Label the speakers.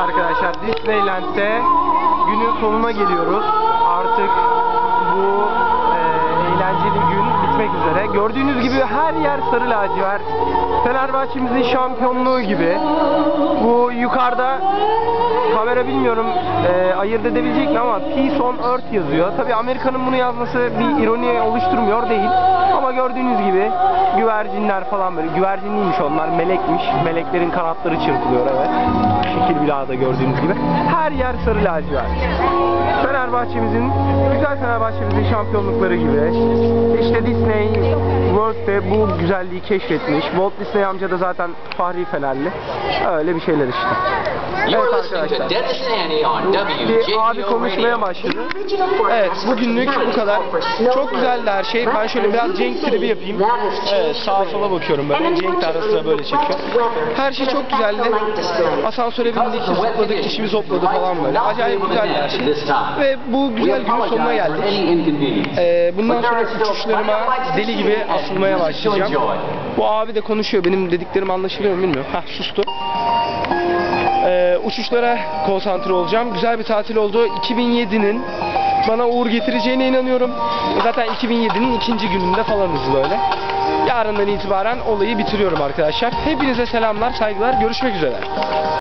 Speaker 1: arkadaşlar Disneyland'de günün sonuna geliyoruz. Artık bu e, eğlenceli gün bitmek üzere. Gördüğünüz gibi her yer sarı lacivert. Fenerbahçe'mizin şampiyonluğu gibi. Bu yukarıda kamera bilmiyorum e, ayırt edebilecek mi ama Peace on Earth yazıyor. Tabi Amerika'nın bunu yazması bir ironi oluşturmuyor değil. Ama gördüğünüz gibi güvercinler falan böyle. Güvercinliymiş onlar, melekmiş. Meleklerin kanatları çırpılıyor evet. Şekil bilahada gördüğünüz gibi. Her yer sarı lacivert. Fenerbahçe'mizin, güzel Fenerbahçe'mizin şampiyonlukları gibi. İşte Disney World'de bu güzelliği keşfetmiş. Walt Disney amca da zaten Fahri Fenerli. Öyle bir şeyler işte. Evet arkadaşlar. Bir abi konuşmaya başladı. Evet bugünlük bu kadar. Çok güzeldi her şey. Ben şöyle biraz Cenk tribi yapayım. Evet sağa sola bakıyorum böyle. Cenk de ara sıra böyle çekiyor. Her şey çok güzeldi. Asansöre bindik, zıpladık, dişimiz hopladı falan böyle. Acayip güzeldi her şey. Ve bu güzel günün sonuna geldik. Ee, bundan sonra uçuşlarıma deli gibi asılmaya başlayacağım. Bu abi de konuşuyor. Benim dediklerim anlaşılıyor mu bilmiyorum. Hah sustu. Ee, uçuşlara konsantre olacağım. Güzel bir tatil oldu. 2007'nin bana uğur getireceğine inanıyorum. Zaten 2007'nin ikinci gününde falanız böyle. Yarından itibaren olayı bitiriyorum arkadaşlar. Hepinize selamlar, saygılar. Görüşmek üzere.